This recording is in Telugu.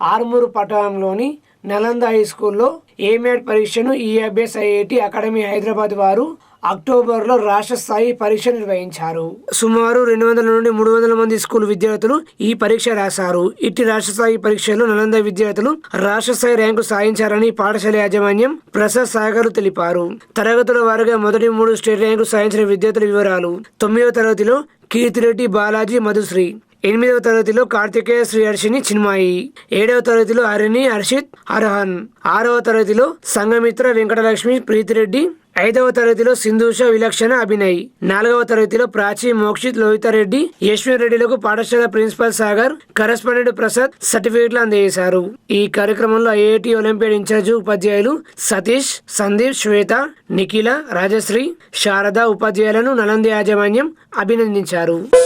ఆర్మూరు పట్టణంలోని నలంద హై స్కూల్లో ఏమేట్ పరీక్షను ఈఎబిఎస్ ఐఐటి అకాడమీ హైదరాబాద్ వారు అక్టోబర్లో రాష్ట్ర స్థాయి పరీక్ష నిర్వహించారు. సుమారు రెండు వందల నుండి మూడు వందల మంది స్కూల్ విద్యార్థులు ఈ పరీక్ష రాశారు. ఇట్టి రాష్ట్ర స్థాయి పరీక్షలో నలంద విద్యార్థులు రాష్ట్ర స్థాయి ర్యాంకు సాధించారని పాఠశాల యాజమాన్యం ప్రసాద్ సాగర్ తెలిపారు. తరగతుల వారుగా మొదటి మూడు స్టేట్ ర్యాంకు సాధించిన విద్యార్థుల వివరాలు తొమ్మిదవ తరగతిలో కీర్తిరెడ్డి బాలాజీ మధుశ్రీ ఎనిమిదవ తరగతిలో కార్తికేయ శ్రీహర్షిని చిన్మాయి. ఏడవ తరగతిలో హరిణి హర్షిత్ అర్హన్. ఆరవ తరగతిలో సంగమిత్ర వెంకటలక్ష్మి ప్రీతిరెడ్డి. ఐదవ తరగతిలో సింధూష విలక్షణ అభినయ్. నాలుగవ తరగతిలో ప్రాచీ మోక్షిత్ లోహితారెడ్డి. యశ్వర్ రెడ్డిలకు పాఠశాల ప్రిన్సిపల్ సాగర్ కరెస్పాండెంట్ ప్రసాద్ సర్టిఫికెట్లు అందజేశారు. ఈ కార్యక్రమంలో ఐఐటి ఒలింపియాడ్ ఇన్ఛార్జ్ ఉపాధ్యాయులు సతీష్ సందీప్ శ్వేత నిఖిల రాజశ్రీ శారద ఉపాధ్యాయులను నలంది యాజమాన్యం అభినందించారు.